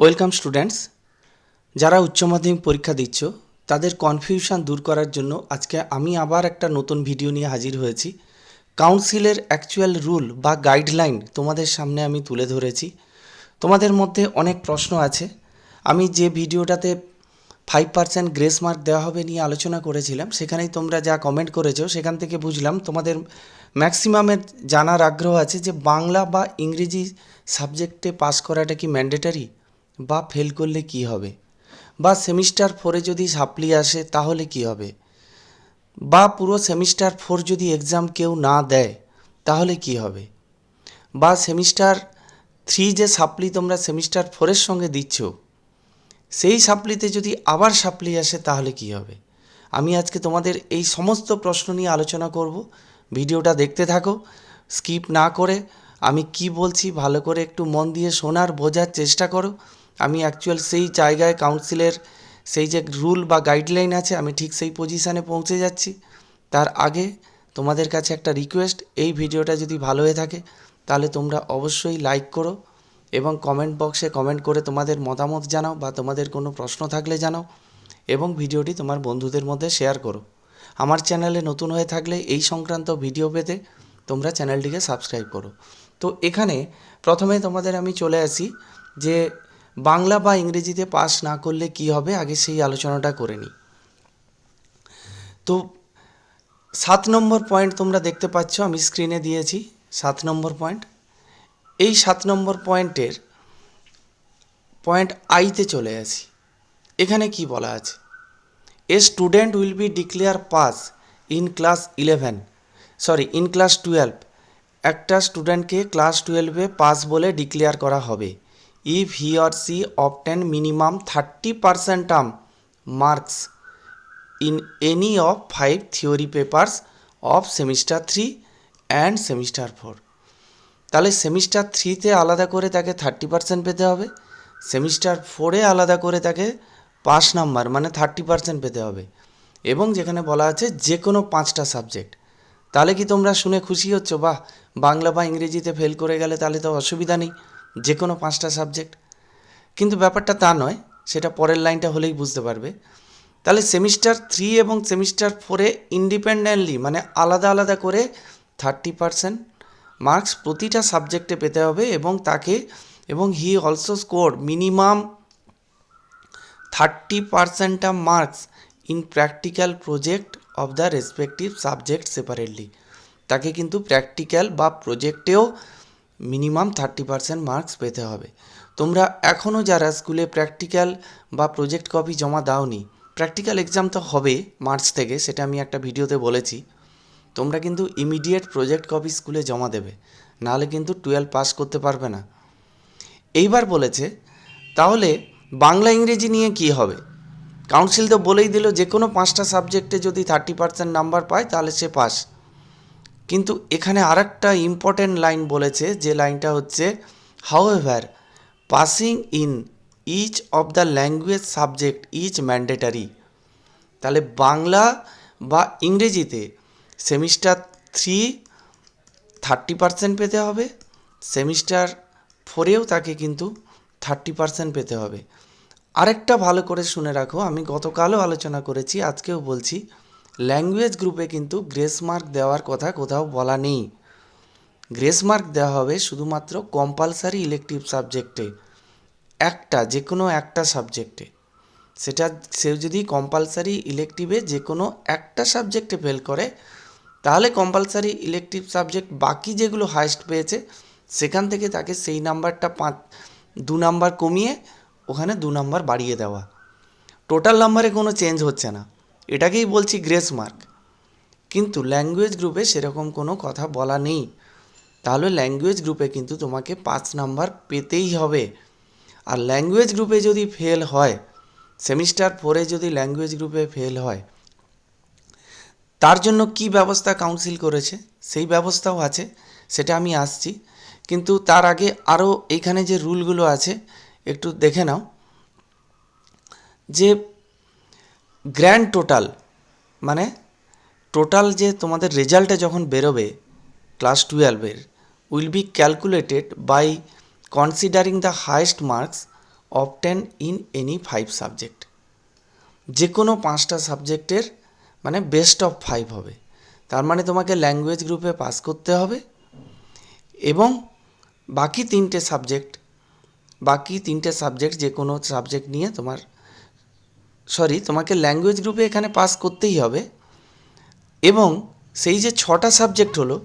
Welcome students. যারা উচ্চ মাধ্যমিক পরীক্ষা দিচ্ছ, তাদের কনফিউশন দূর করার জন্য আজকে আমি আবার একটা নতুন ভিডিও নিয়ে হাজির হয়েছি। কাউন্সিলের অ্যাকচুয়াল রুল বা গাইডলাইন তোমাদের সামনে আমি তুলে ধরেছি। তোমাদের মধ্যে অনেক প্রশ্ন আছে। আমি যে ভিডিওটাতে ফাইভ পার্সেন্ট গ্রেস মার্ক দেওয়া হবে নিয়ে আলোচনা করেছিলাম, সেখানেই তোমরা যা কমেন্ট করেছ, সেখান থেকে বুঝলাম তোমাদের ম্যাক্সিমামের জানার আগ্রহ আছে যে বাংলা বা ইংরেজি সাবজেক্টে পাস করাটা কি ম্যান্ডেটারি বা ফেল করলে কি হবে? বা সেমিস্টার ফোরে যদি সাপ্লি আসে, তাহলে কি হবে? বা পুরো সেমিস্টার ফোর যদি এক্সাম কেউ না দেয়, তাহলে কি হবে? বা সেমিস্টার থ্রি যে সাপ্লি তোমরা সেমিস্টার ফোরের সঙ্গে দিচ্ছ, সেই সাপ্লিতে যদি আবার সাপ্লি আসে, তাহলে কি হবে? আমি আজকে তোমাদের এই সমস্ত প্রশ্ন নিয়ে আলোচনা করব। ভিডিওটা দেখতে থাকো স্কিপ না করে, আমি কি বলছি ভালো করে একটু মন দিয়ে শোনার, বোঝার চেষ্টা করো। আমি অ্যাকচুয়াল সেই জায়গায় কাউন্সিলের সেই যে রুল বা গাইডলাইন আছে, আমি ঠিক সেই পজিশানে পৌঁছে যাচ্ছি। তার আগে তোমাদের কাছে একটা রিকোয়েস্ট এই ভিডিওটা যদি ভালো হয়ে থাকে, তাহলে তোমরা অবশ্যই লাইক করো এবং কমেন্ট বক্সে কমেন্ট করে তোমাদের মতামত জানাও বা তোমাদের কোনো প্রশ্ন থাকলে জানাও এবং ভিডিওটি তোমার বন্ধুদের মধ্যে শেয়ার করো। আমার চ্যানেলে নতুন হয়ে থাকলে এই সংক্রান্ত ভিডিও পেতে তোমরা চ্যানেলটিকে সাবস্ক্রাইব করো। তো এখানে প্রথমে তোমাদের আমি চলে আসি যে বাংলা বা ইংরেজিতে পাস না করলে কি হবে? আগে সেই আলোচনাটা করে নিই তো সাত নম্বর পয়েন্ট তোমরা দেখতে পাচ্ছ, আমি স্ক্রিনে দিয়েছি সাত নম্বর পয়েন্ট এই সাত নম্বর পয়েন্টের পয়েন্ট আইতে চলে আসি। এখানে কি বলা আছে? A student will be declare pass in class eleven sorry in class twelve একটা স্টুডেন্টকে ক্লাস টুয়েলভে পাস বলে ডিক্লেয়ার করা হবে। If he or she obtain minimum thirty percent term marks in any of five theory papers of semester three and semester four তাহলে semester থ্রিতে আলাদা করে তাকে থার্টি পার্সেন্ট পেতে হবে সেমিস্টার ফোরে আলাদা করে তাকে পাস নাম্বার মানে থার্টি পার্সেন্ট পেতে হবে। এবং যেখানে বলা আছে যে কোনো পাঁচটা সাবজেক্ট তাহলে কি তোমরা শুনে খুশি হচ্ছ, বাহ, বাংলা বা ইংরেজিতে ফেল করে গেলে তাহলে তো অসুবিধা নেই। যে কোনো পাঁচটা সাবজেক্ট কিন্তু ব্যাপারটা তা নয়, সেটা পরের লাইনটা হলেই বুঝতে পারবে। তাহলে সেমিস্টার থ্রি এবং সেমিস্টার ফোরে ইন্ডিপেন্ডেন্টলি মানে আলাদা আলাদা করে থার্টি পার্সেন্ট মার্কস প্রতিটা সাবজেক্টে পেতে হবে এবং তাকে, এবং he also score minimum thirty percent marks in practical project of the respective subject separately তাকে কিন্তু প্র্যাকটিক্যাল বা প্রজেক্টেও মিনিমাম থার্টি পার্সেন্ট মার্কস পেতে হবে। তোমরা এখনও যারা স্কুলে প্র্যাকটিক্যাল বা প্রজেক্ট কপি জমা দাওনি, প্র্যাকটিক্যাল এক্সাম তো হবে মার্চ থেকে, সেটা আমি একটা ভিডিওতে বলেছি। তোমরা কিন্তু ইমিডিয়েট প্রজেক্ট কপি স্কুলে জমা দেবে, নাহলে কিন্তু টুয়েলভ পাস করতে পারবে না। এইবার বলেছে, তাহলে বাংলা ইংরেজি নিয়ে কি হবে? কাউন্সিল তো বলেই দিল, যে কোনো পাঁচটা সাবজেক্টে যদি থার্টি পার্সেন্ট নাম্বার পায়, তাহলে সে পাস। কিন্তু এখানে আরেকটা ইম্পর্টেন্ট লাইন বলেছে, যে লাইনটা হচ্ছে however passing in each of the language subject each mandatory তাহলে বাংলা বা ইংরেজিতে সেমিস্টার থ্রি থার্টি পার্সেন্ট পেতে হবে সেমিস্টার ফোরেও তাকে কিন্তু থার্টি পার্সেন্ট পেতে হবে। আরেকটা ভালো করে শুনে রাখো, আমি গতকালও আলোচনা করেছি, আজকেও বলছি ল্যাঙ্গুয়েজ গ্রুপে কিন্তু গ্রেস মার্ক দেওয়ার কথা কোথাও বলা নেই। গ্রেস মার্ক দেওয়া হবে শুধুমাত্র কম্পালসারি ইলেকটিভ সাবজেক্টে একটা যে কোনো একটা সাবজেক্টে সেটা, সে যদি কম্পালসারি ইলেকটিভে যে কোনো একটা সাবজেক্টে ফেল করে, তাহলে কম্পালসারি ইলেকটিভ সাবজেক্ট বাকি যেগুলো হায়েস্ট পেয়েছে, সেখান থেকে তাকে সেই নাম্বারটা পাঁচ, দু নাম্বার কমিয়ে ওখানে দু নাম্বার বাড়িয়ে দেওয়া। টোটাল নাম্বারে কোনো চেঞ্জ হচ্ছে না। এটাকেই বলছি গ্রেস মার্ক। কিন্তু ল্যাঙ্গুয়েজ গ্রুপে সেরকম কোনো কথা বলা নেই। তাহলে ল্যাঙ্গুয়েজ গ্রুপে কিন্তু তোমাকে পাঁচ নাম্বার পেতেই হবে। আর ল্যাঙ্গুয়েজ গ্রুপে যদি ফেল হয়, সেমিস্টার ফোরে যদি ল্যাঙ্গুয়েজ গ্রুপে ফেল হয়, তার জন্য কি ব্যবস্থা কাউন্সিল করেছে? সেই ব্যবস্থাও আছে, সেটা আমি আসছি। কিন্তু তার আগে আরও এইখানে যে রুলগুলো আছে, একটু দেখে নাও। যে গ্র্যান্ড টোটাল মানে টোটাল যে তোমাদের রেজাল্টে যখন বেরোবে ক্লাস টুয়েলভের will be calculated by considering the highest marks obtain in any five subject যে কোনো পাঁচটা সাবজেক্টের মানে বেস্ট অফ ফাইভ হবে। তার মানে তোমাকে ল্যাঙ্গুয়েজ গ্রুপে পাস করতে হবে এবং বাকি তিনটে সাবজেক্ট বাকি তিনটে সাবজেক্ট যে কোনো সাবজেক্ট নিয়ে তোমার সরি তোমাকে ল্যাঙ্গুয়েজ গ্রুপে এখানে পাস করতেই হবে। এবং সেই যে ছটা সাবজেক্ট হলো,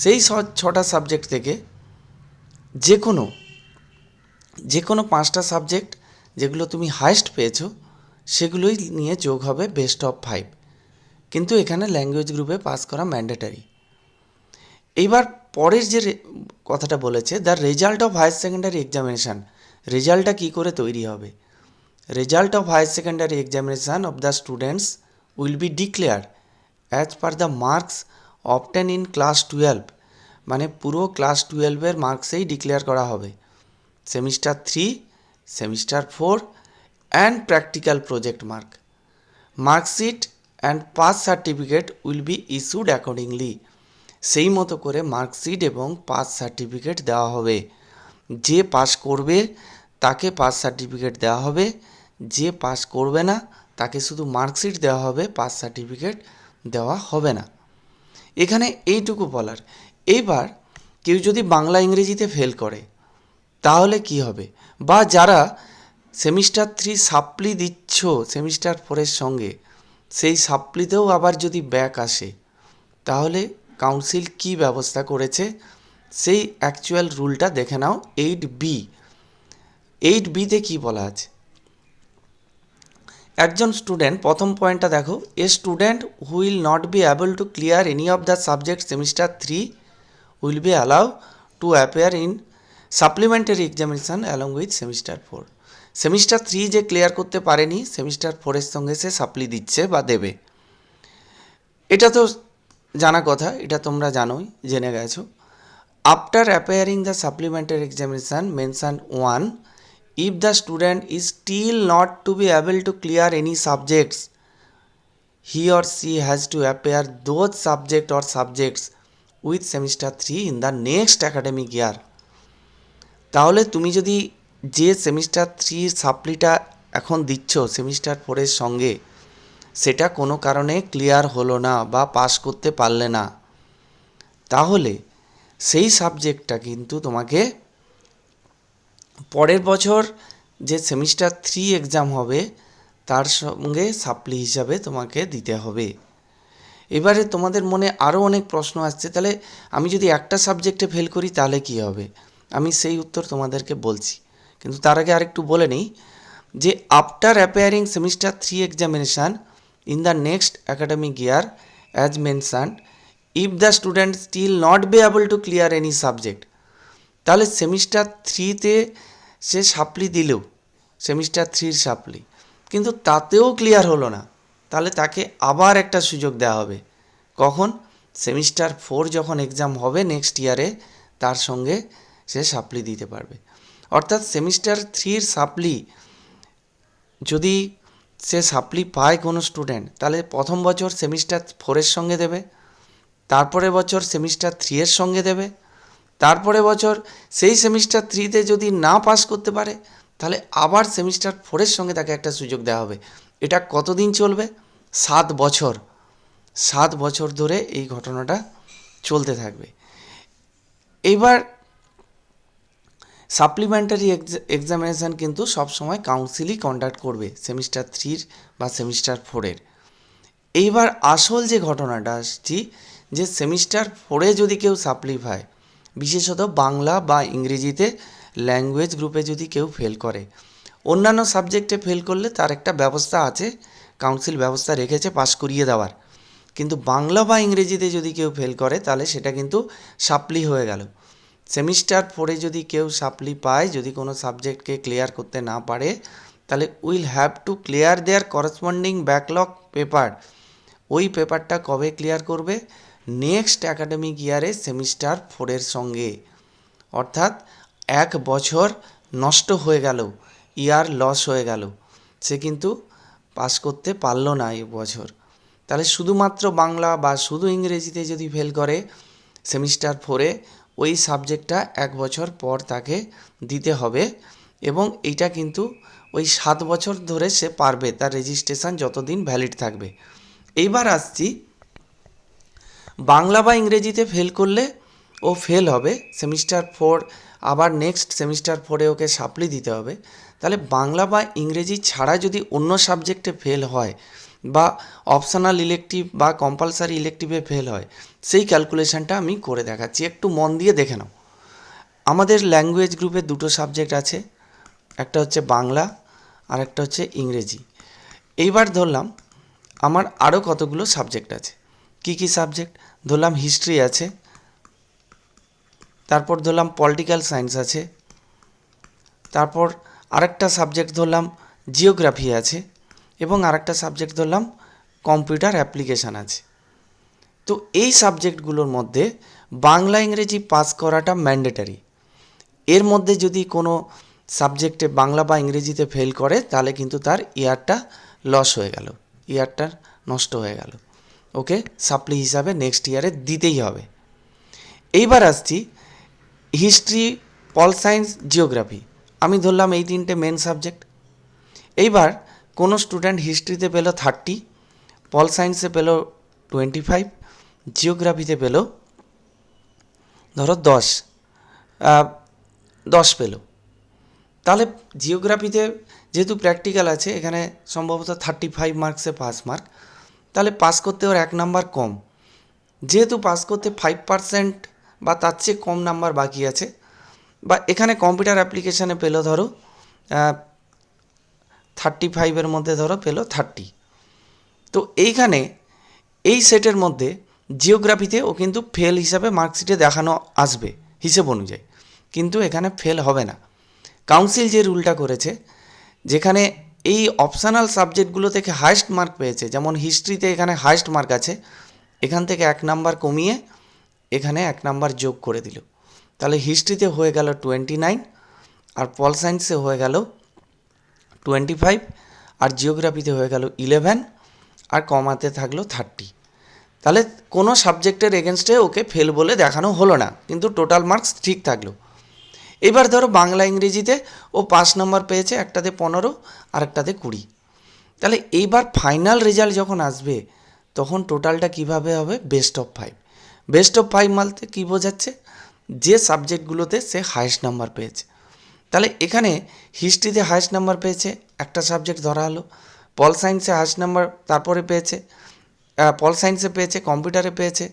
সেই ছটা সাবজেক্ট থেকে যে কোনো যে কোনো পাঁচটা সাবজেক্ট যেগুলো তুমি হায়েস্ট পেয়েছ, সেগুলোই নিয়ে যোগ হবে বেস্ট অফ ফাইভ কিন্তু এখানে ল্যাঙ্গুয়েজ গ্রুপে পাস করা ম্যান্ডেটারি এইবার পরের যে কথাটা বলেছে the result of higher secondary examination রেজাল্টটা কী করে তৈরি হবে? Result of higher secondary examination of the students will be declare as per the marks obtain in class twelve মানে পুরো ক্লাস টুয়েলভের মার্কসেই ডিক্লেয়ার করা হবে। Semester three semester four and practical project mark marksheet and pass certificate will be issued accordingly সেই মতো করে marksheet এবং পাস সার্টিফিকেট দেওয়া হবে। যে পাস করবে, তাকে পাস সার্টিফিকেট দেওয়া হবে। যে পাস করবে না, তাকে শুধু মার্কশিট দেওয়া হবে, পাস সার্টিফিকেট দেওয়া হবে না। এখানে এইটুকু বলার। এইবার কেউ যদি বাংলা ইংরেজিতে ফেল করে, তাহলে কি হবে? বা যারা সেমিস্টার থ্রি সাপ্লি দিচ্ছ সেমিস্টার ফোরের সঙ্গে, সেই সাপ্লিতেও আবার যদি ব্যাক আসে, তাহলে কাউন্সিল কি ব্যবস্থা করেছে? সেই অ্যাকচুয়াল রুলটা দেখে নাও। এইট বি এইট বিতে কী বলা আছে? একজন স্টুডেন্ট প্রথম পয়েন্টটা দেখো a student will not be able to clear any of the subject semester three will be allow to appear in supplementary examination along with semester four semester three যে clear করতে পারেনি সেমিস্টার ফোরের সঙ্গে সে সাপ্লি দিচ্ছে বা দেবে। এটা তো জানা কথা, এটা তোমরা জানোই, জেনে গেছো। After appearing the supplementary examination mention one if the student is still not to be able to clear any subjects he or she has to appear those subject or subjects with semester 3 in the next academic year তাহলে তুমি যদি যে semester থ্রির সাপ্লিটা এখন দিচ্ছ semester ফোরের সঙ্গে সেটা কোনো কারণে ক্লিয়ার হলো না বা পাস করতে পারলে না তাহলে সেই সাবজেক্টটা কিন্তু তোমাকে পরের বছর যে সেমিস্টার থ্রি এক্সাম হবে, তার সঙ্গে সাপ্লি হিসাবে তোমাকে দিতে হবে। এবারে তোমাদের মনে আরও অনেক প্রশ্ন আসছে, তাহলে আমি যদি একটা সাবজেক্টে ফেল করি, তাহলে কী হবে? আমি সেই উত্তর তোমাদেরকে বলছি। কিন্তু তার আগে আরেকটু বলে নিই যে after appearing semester three examination in the next academic year as mention if the student still not be able to clear any subject তাহলে সেমিস্টার থ্রিতে সে সাপ্লি দিলেও সেমিস্টার থ্রির সাপ্লি। কিন্তু তাতেও ক্লিয়ার হলো না। তাহলে তাকে আবার একটা সুযোগ দেওয়া হবে। কখন? সেমিস্টার ফোর যখন এক্সাম হবে নেক্সট ইয়ারে তার সঙ্গে সে সাপ্লি দিতে পারবে। অর্থাৎ সেমিস্টার থ্রির সাপ্লি, যদি সে সাপ্লি পায় কোনো স্টুডেন্ট তাহলে প্রথম বছর সেমিস্টার ফোরের সঙ্গে দেবে তারপরে বছর সেমিস্টার থ্রি এর সঙ্গে দেবে তারপরে বছর সেই সেমিস্টার থ্রিতে যদি না পাস করতে পারে, তাহলে আবার সেমিস্টার ফোরের সঙ্গে তাকে একটা সুযোগ দেওয়া হবে। এটা কতদিন চলবে? সাত বছর। সাত বছর ধরে এই ঘটনাটা চলতে থাকবে। এইবার সাপ্লিমেন্টারি এক্সামিনেশান কিন্তু সবসময় কাউন্সিলই কন্ডাক্ট করবে সেমিস্টার থ্রির বা সেমিস্টার ফোরের এইবার আসল যে ঘটনাটা আসছি, যে সেমিস্টার ফোরে যদি কেউ সাপ্লি পায় বিশেষত বাংলা বা ইংরেজিতে ল্যাঙ্গুয়েজ গ্রুপে যদি কেউ ফেল করে। অন্যান্য সাবজেক্টে ফেল করলে তার একটা ব্যবস্থা আছে কাউন্সিল ব্যবস্থা রেখেছে পাশ করিয়ে দেওয়ার। কিন্তু বাংলা বা ইংরেজিতে যদি কেউ ফেল করে, তাহলে সেটা কিন্তু সাপ্লি হয়ে গেল। সেমিস্টার ফোরে যদি কেউ সাপ্লি পায়, যদি কোনো সাবজেক্টকে ক্লিয়ার করতে না পারে, তাহলে will have to clear their corresponding backlog paper ওই পেপারটা কবে ক্লিয়ার করবে? নেক্সট অ্যাকাডেমিক ইয়ারে সেমিস্টার ফোরের সঙ্গে। অর্থাৎ এক বছর নষ্ট হয়ে গেল, ইয়ার লস হয়ে গেল। সে কিন্তু পাস করতে পারল না এ বছর। তাহলে শুধুমাত্র বাংলা বা শুধু ইংরেজিতে যদি ফেল করে, সেমিস্টার ফোরে ওই সাবজেক্টটা এক বছর পর তাকে দিতে হবে এবং এইটা কিন্তু ওই সাত বছর ধরে সে পারবে, তার রেজিস্ট্রেশন যতদিন ভ্যালিড থাকবে। এইবার আসছি বাংলা বা ইংরেজিতে ফেল করলে ও ফেল হবে সেমিস্টার ফোর আবার নেক্সট সেমিস্টার ফোরে ওকে সাপ্লি দিতে হবে। তাহলে বাংলা বা ইংরেজি ছাড়া যদি অন্য সাবজেক্টে ফেল হয় বা অপশনাল ইলেকটিভ বা কম্পালসারি ইলেকটিভে ফেল হয়, সেই ক্যালকুলেশনটা আমি করে দেখাচ্ছি। একটু মন দিয়ে দেখে নাও। আমাদের ল্যাঙ্গুয়েজ গ্রুপে দুটো সাবজেক্ট আছে, একটা হচ্ছে বাংলা আর একটা হচ্ছে ইংরেজি। এইবার ধরলাম, আমার আরও কতগুলো সাবজেক্ট আছে? কি কি সাবজেক্ট ধরলাম হিস্ট্রি আছে, তারপর ধরলাম পলিটিক্যাল সায়েন্স আছে, তারপর আরেকটা সাবজেক্ট ধরলাম জিওগ্রাফি আছে, এবং আরেকটা সাবজেক্ট ধরলাম কম্পিউটার অ্যাপ্লিকেশান আছে। তো এই সাবজেক্টগুলোর মধ্যে বাংলা ইংরেজি পাস করাটা ম্যান্ডেটারি এর মধ্যে যদি কোনো সাবজেক্টে বাংলা বা ইংরেজিতে ফেল করে, তাহলে কিন্তু তার ইয়ারটা লস হয়ে গেল ইয়ারটা নষ্ট হয়ে গেল। ওকে সাপ্লি হিসাবে নেক্সট ইয়ারে দিতেই হবে। এইবার আসছি হিস্ট্রি পল সায়েন্স জিওগ্রাফি আমি ধরলাম এই তিনটে মেন সাবজেক্ট এইবার কোনো স্টুডেন্ট হিস্ট্রিতে পেল থার্টি পল সায়েন্সে পেল টোয়েন্টি ফাইভ জিওগ্রাফিতে পেল ধরো দশ দশ পেল। তাহলে জিওগ্রাফিতে যেহেতু প্র্যাকটিক্যাল আছে, এখানে সম্ভবত থার্টি ফাইভ মার্কসে পাস মার্ক তাহলে পাস করতে ওর এক নাম্বার কম। যেহেতু পাস করতে ফাইভ পার্সেন্ট বা তার চেয়ে কম নাম্বার বাকি আছে, বা এখানে কম্পিউটার অ্যাপ্লিকেশানে পেল ধরো থার্টি ফাইভের মধ্যে ধরো পেল থার্টি তো এইখানে এই সেটের মধ্যে জিওগ্রাফিতে ও কিন্তু ফেল হিসাবে মার্কশিটে দেখানো আসবে, হিসেব অনুযায়ী। কিন্তু এখানে ফেল হবে না। কাউন্সিল যে রুলটা করেছে, যেখানে এই অপশনাল সাবজেক্টগুলো থেকে হায়েস্ট মার্ক পেয়েছে। যেমন হিস্ট্রিতে এখানে হায়েস্ট মার্ক আছে। এখান থেকে এক নাম্বার কমিয়ে এখানে এক নাম্বার যোগ করে দিল। তাহলে হিস্ট্রিতে হয়ে গেল টোয়েন্টি নাইন আর পল সায়েন্সে হয়ে গেল টোয়েন্টি ফাইভ আর জিওগ্রাফিতে হয়ে গেল ইলেভেন আর কমাতে থাকল থার্টি তাহলে কোনো সাবজেক্টের এগেনস্টে ওকে ফেল বলে দেখানো হলো না। কিন্তু টোটাল মার্কস ঠিক থাকল। এবার ধরো বাংলা ইংরেজিতে ও পাঁচ নম্বর পেয়েছে, একটাতে পনেরো আর একটাতে কুড়ি। তাহলে এইবার ফাইনাল রেজাল্ট যখন আসবে, তখন টোটালটা কীভাবে হবে? Best of five best of five মালতে কী বোঝাচ্ছে? যে সাবজেক্টগুলোতে সে হায়েস্ট নাম্বার পেয়েছে। তাহলে এখানে হিস্ট্রিতে হায়েস্ট নাম্বার পেয়েছে, একটা সাবজেক্ট ধরা হলো। পল সায়েন্সে হায়েস্ট নাম্বার তারপরে পেয়েছে। পল সায়েন্সে পেয়েছে কম্পিউটারে পেয়েছে।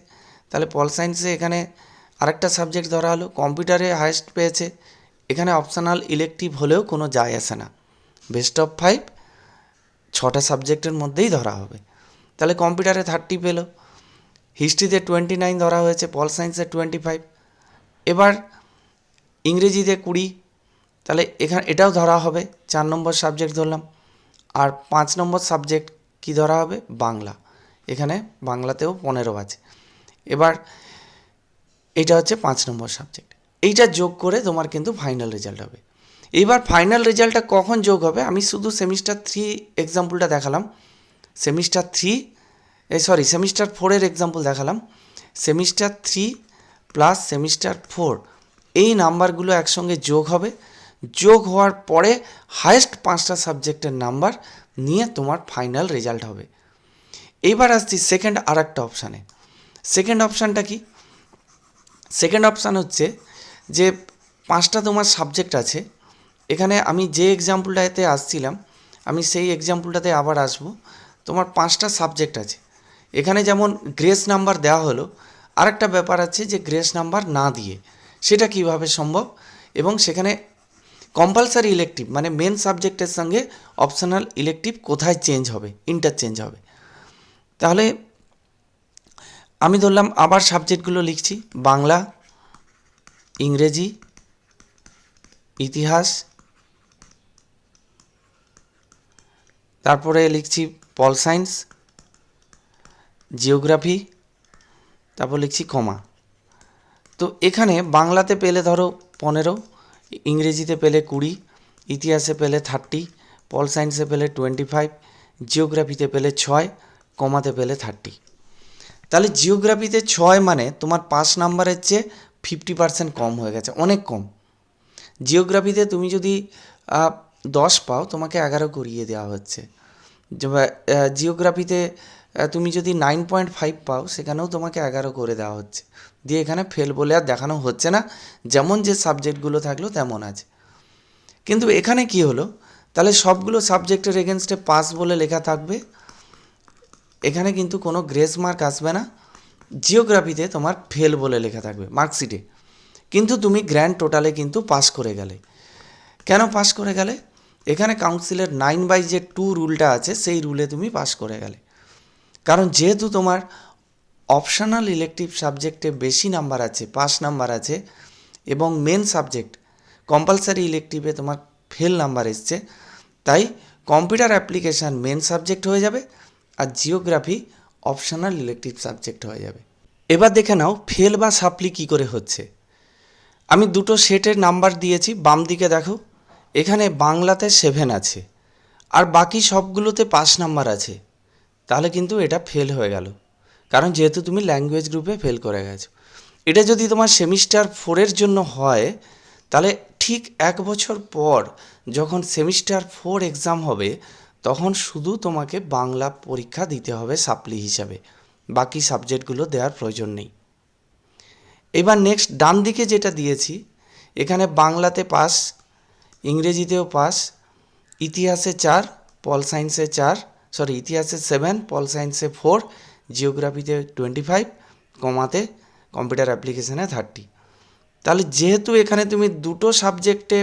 তাহলে পল সায়েন্সে এখানে আরেকটা সাবজেক্ট ধরা হলো কম্পিউটারে হায়েস্ট পেয়েছে। এখানে অপশনাল ইলেকটিভ হলেও কোনো যায় আসে না। বেস্ট অফ ফাইভ ছটা সাবজেক্টের মধ্যেই ধরা হবে। তাহলে কম্পিউটারে থার্টি পেল। হিস্ট্রিতে টোয়েন্টি নাইন ধরা হয়েছে, পল সায়েন্সে টোয়েন্টি ফাইভ এবার ইংরেজিতে কুড়ি। তাহলে এখানে এটাও ধরা হবে, চার নম্বর সাবজেক্ট ধরলাম। আর পাঁচ নম্বর সাবজেক্ট কি ধরা হবে? বাংলা। এখানে বাংলাতেও পনেরো আছে। এবার এটা হচ্ছে পাঁচ নম্বর সাবজেক্ট এইটা যোগ করে তোমার কিন্তু ফাইনাল রেজাল্ট হবে। এবার ফাইনাল রেজাল্টটা কখন যোগ হবে? আমি শুধু সেমিস্টার থ্রি এক্সাম্পলটা দেখালাম। সেমিস্টার থ্রি সরি সেমিস্টার ফোরের এক্সাম্পল দেখালাম। Semester three plus semester four এই নাম্বারগুলো একসঙ্গে যোগ হবে। যোগ হওয়ার পরে হায়েস্ট পাঁচটা সাবজেক্টের নাম্বার নিয়ে তোমার ফাইনাল রেজাল্ট হবে। এইবার আসছি সেকেন্ড আর একটা অপশানে সেকেন্ড অপশানটা কি? সেকেন্ড অপশান হচ্ছে যে পাঁচটা তোমার সাবজেক্ট আছে। এখানে আমি যে এক্সাম্পলটাতে আসছিলাম, আমি সেই এক্সাম্পলটাতে আবার আসব। তোমার পাঁচটা সাবজেক্ট আছে। এখানে যেমন গ্রেস নাম্বার দেওয়া হলো, আরেকটা ব্যাপার আছে যে গ্রেস নাম্বার না দিয়ে। সেটা কীভাবে সম্ভব? এবং সেখানে কম্পালসারি ইলেকটিভ মানে মেন সাবজেক্টের সঙ্গে অপশনাল ইলেকটিভ কোথায় চেঞ্জ হবে ইন্টারচেঞ্জ হবে? তাহলে আমি ধরলাম আবার সাবজেক্টগুলো লিখছি। বাংলা, ইংরেজি, ইতিহাস, তারপরে লিখছি পল সায়েন্স জিওগ্রাফি, তারপর লিখছি কমা। তো এখানে বাংলাতে পেলে ধরো পনেরো, ইংরেজিতে পেলে কুড়ি, ইতিহাসে পেলে থার্টি, পল সায়েন্সে পেলে টোয়েন্টি ফাইভ, জিওগ্রাফিতে পেলে ছয়, কমাতে পেলে থার্টি। তাহলে জিওগ্রাফিতে ছয় মানে তোমার পাঁচ নাম্বারের চেয়ে ফিফটি পার্সেন্ট কম হয়ে গেছে, অনেক কম। জিওগ্রাফিতে তুমি যদি দশ পাও, তোমাকে এগারো করিয়ে দেওয়া হচ্ছে। জিওগ্রাফিতে তুমি যদি নাইন পয়েন্ট ফাইভ পাও, সেখানেও তোমাকে এগারো করে দেওয়া হচ্ছে। দিয়ে এখানে ফেল বলে আর দেখানো হচ্ছে না, যেমন যে সাবজেক্টগুলো থাকল তেমন আছে। কিন্তু এখানে কি হলো? তাহলে সবগুলো সাবজেক্টের এগেনস্টে পাস বলে লেখা থাকবে। এখানে কিন্তু কোনো গ্রেস মার্ক আসবে না। জিওগ্রাফিতে তোমার ফেল বলে লেখা থাকবে, মার্কশিটে। কিন্তু তুমি গ্র্যান্ড টোটালে কিন্তু পাস করে গেলে। কেন পাস করে গেলে? এখানে কাউন্সিলের নাইন বাই যে টু রুলটা আছে, সেই রুলে তুমি পাস করে গেলে। কারণ যেহেতু তোমার অপশনাল ইলেকটিভ সাবজেক্টে বেশি নাম্বার আছে, পাস নাম্বার আছে, এবং মেন সাবজেক্ট, কম্পালসারি ইলেকটিভে তোমার ফেল নাম্বার এসছে, তাই কম্পিউটার অ্যাপ্লিকেশান মেন সাবজেক্ট হয়ে যাবে আর জিওগ্রাফি অপশনাল ইলেকটিভ সাবজেক্ট হয়ে যাবে। এবার দেখে নাও, ফেল বা সাপ্লি কী করে হচ্ছে। আমি দুটো সেটের নাম্বার দিয়েছি, বাম দিকে দেখো, এখানে বাংলাতে সেভেন আছে, আর বাকি সবগুলোতে পাঁচ নাম্বার আছে। তাহলে কিন্তু এটা ফেল হয়ে গেল, কারণ যেহেতু তুমি ল্যাঙ্গুয়েজ গ্রুপে ফেল করে গেছো। এটা যদি তোমার সেমিস্টার ফোরের জন্য হয়, তাহলে ঠিক এক বছর পর যখন সেমিস্টার ফোর এক্সাম হবে তখন শুধু তোমাকে বাংলা পরীক্ষা দিতে হবে সাপ্লি হিসাবে। বাকি সাবজেক্টগুলো দেওয়ার প্রয়োজন নেই। এবার নেক্সট ডান দিকে যেটা দিয়েছি, এখানে বাংলাতে পাস, ইংরেজিতেও পাস, ইতিহাসে চার, পল সায়েন্সে চার সরি ইতিহাসে সেভেন পল সায়েন্সে ফোর জিওগ্রাফিতে টোয়েন্টি ফাইভ কমাতে কম্পিউটার অ্যাপ্লিকেশানে থার্টি তাহলে যেহেতু এখানে তুমি দুটো সাবজেক্টে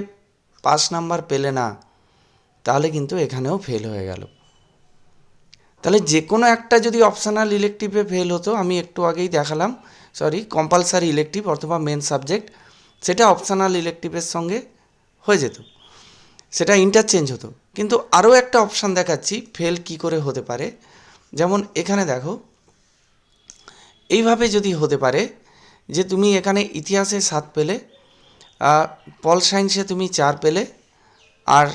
পাস নাম্বার পেলে না তাহলে কিন্তু এখানেও ফেল হয়ে গেল। তাহলে যে কোনো একটা যদি অপশানাল ইলেকটিভে ফেল হতো, আমি একটু আগেই দেখালাম সরি কম্পালসারি ইলেকটিভ অথবা মেন সাবজেক্ট সেটা অপশানাল ইলেকটিভের সঙ্গে হয়ে যেত। সেটা ইন্টারচেঞ্জ হতো। কিন্তু আরও একটা অপশান দেখাচ্ছি ফেল কি করে হতে পারে। যেমন এখানে দেখো, এইভাবে যদি হতে পারে যে তুমি এখানে ইতিহাসে সাত পেলে পল সায়েন্সে তুমি চার পেলে, আর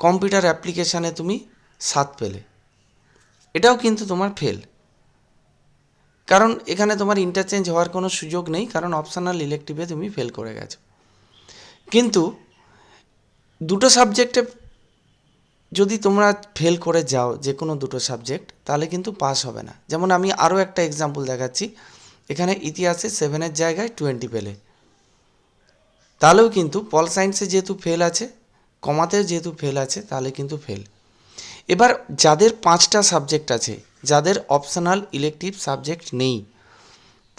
কম্পিউটার অ্যাপ্লিকেশানে তুমি সাত পেলে। এটাও কিন্তু তোমার ফেল কারণ এখানে তোমার ইন্টারচেঞ্জ হওয়ার কোনো সুযোগ নেই, কারণ অপশনাল ইলেকটিভে তুমি ফেল করে গেছো। কিন্তু দুটো সাবজেক্টে যদি তোমরা ফেল করে যাও, যে কোনো দুটো সাবজেক্ট তাহলে কিন্তু পাস হবে না। যেমন আমি আরও একটা এক্সাম্পল দেখাচ্ছি। এখানে ইতিহাসে সেভেনের জায়গায় টোয়েন্টি পেলে। তাহলেও কিন্তু পল সায়েন্সে যেহেতু ফেল আছে কমাতেও যেহেতু ফেল আছে, তাহলে কিন্তু ফেল এবার যাদের পাঁচটা সাবজেক্ট আছে, যাদের অপশনাল ইলেকটিভ সাবজেক্ট নেই,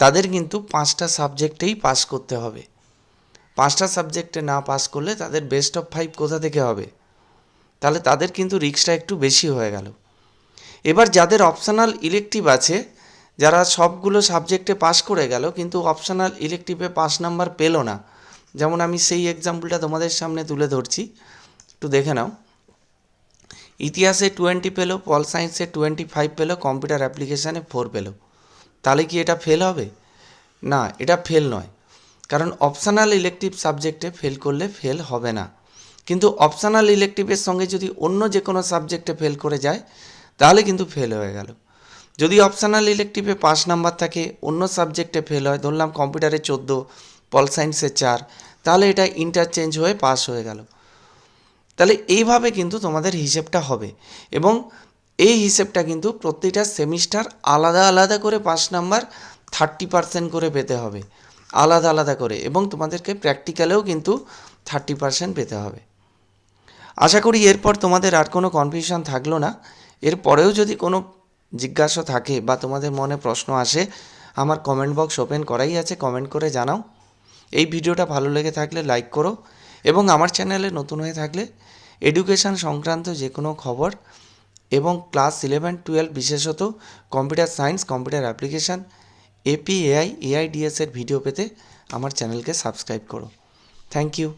তাদের কিন্তু পাঁচটা সাবজেক্টেই পাস করতে হবে। পাঁচটা সাবজেক্টে না পাস করলে তাদের বেস্ট অফ ফাইভ কোথা থেকে হবে? তাহলে তাদের কিন্তু রিক্সটা একটু বেশি হয়ে গেল। এবার যাদের অপশনাল ইলেকটিভ আছে, যারা সবগুলো সাবজেক্টে পাস করে গেল, কিন্তু অপশনাল ইলেকটিভে পাস নাম্বার পেল না, যেমন আমি সেই এক্সাম্পলটা তোমাদের সামনে তুলে ধরছি। একটু দেখে নাও। ইতিহাসে টোয়েন্টি পেল, পল সায়েন্সে টোয়েন্টি ফাইভ পেল, কম্পিউটার অ্যাপ্লিকেশানে ফোর পেল। তাহলে কি এটা ফেল হবে? না, এটা ফেল নয়। কারণ অপশানাল ইলেকটিভ সাবজেক্টে ফেল করলে ফেল হবে না। কিন্তু অপশানাল ইলেকটিভের সঙ্গে যদি অন্য যে কোনো সাবজেক্টে ফেল করে যায়, তাহলে কিন্তু ফেল হয়ে গেল। যদি অপশানাল ইলেকটিভে পাঁচ নাম্বার থাকে, অন্য সাবজেক্টে ফেল হয়, ধরলাম কম্পিউটারে চোদ্দ, পল সায়েন্সে চার, তাহলে এটা ইন্টারচেঞ্জ হয়ে পাস হয়ে গেল। তাহলে এইভাবে কিন্তু তোমাদের হিসেবটা হবে। এবং এই হিসেবটা কিন্তু প্রতিটা সেমিস্টার আলাদা আলাদা করে পাস নাম্বার থার্টি পার্সেন্ট করে পেতে হবে। আলাদা আলাদা করে এবং তোমাদেরকে প্র্যাকটিক্যালেও কিন্তু থার্টি পার্সেন্ট পেতে হবে। আশা করি এরপর তোমাদের আর কোনো কনফিউশন থাকল না। এরপরেও যদি কোনো জিজ্ঞাসা থাকে বা তোমাদের মনে প্রশ্ন আসে, আমার কমেন্ট বক্স ওপেন করাই আছে, কমেন্ট করে জানাও। এই ভিডিওটা ভালো লেগে থাকলে লাইক করো। এবং আমার চ্যানেলে নতুন হয়ে থাকলে এডুকেশান সংক্রান্ত যে কোনো খবর এবং ক্লাস ইলেভেন টুয়েলভ বিশেষত computer science computer application AP AI এআইডিএসের video পেতে আমার চ্যানেলকে সাবস্ক্রাইব করো। Thank you